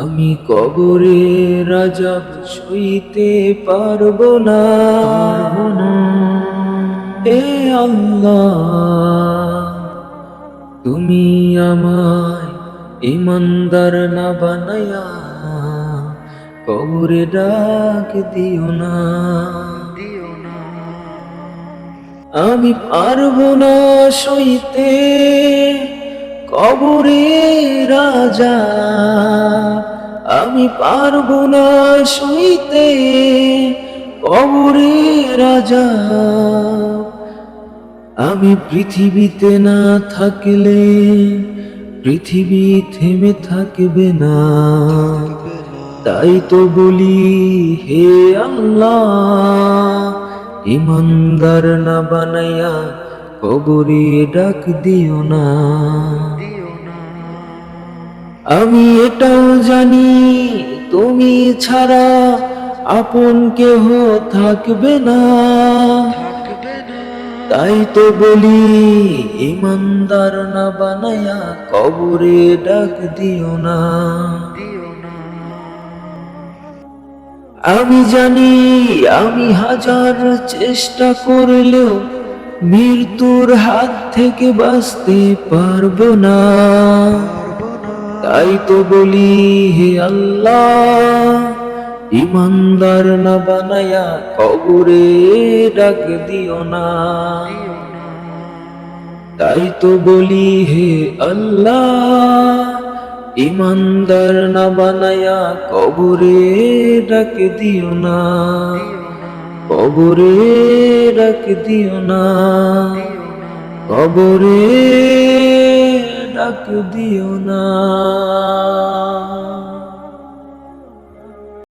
আমি কবরে রাজাব সইতে পারব না। এ আল্লাহ তুমি আমায় ইমানদার না বানায়া কবরে ডাক দিও না। আমি পারব না সইতে কবরে রাজা। আমি পারব না সইতে কবরে রাজা। আমি পৃথিবীতে না থাকলে পৃথিবী থেমে থাকবে না। তাই তো বলি, হে আল্লাহ। ইমানদার না বানাইয়া কবরে ডাক দিও না। আমি এটাও জানি, তুমি ছাড়া আপন কেহ থাকবে না। তাই তো বলি, ইমানদার না বানায়া কবরে ডাক দিও না। আমি জানি আমি হাজার চেষ্টা করলেও মৃত্যুর হাত থেকে বাঁচতে পারব না। তাই তো বলি, হে আল্লাহ, ইমানদার না বানায়া কবরে ডাক দিও না। তাই তো বলি, হে আল্লাহ ইমানদার না বানায়া কবরে ডাক দিও না। কবরে ডাক দিও না। কবরে ডাক দিও না।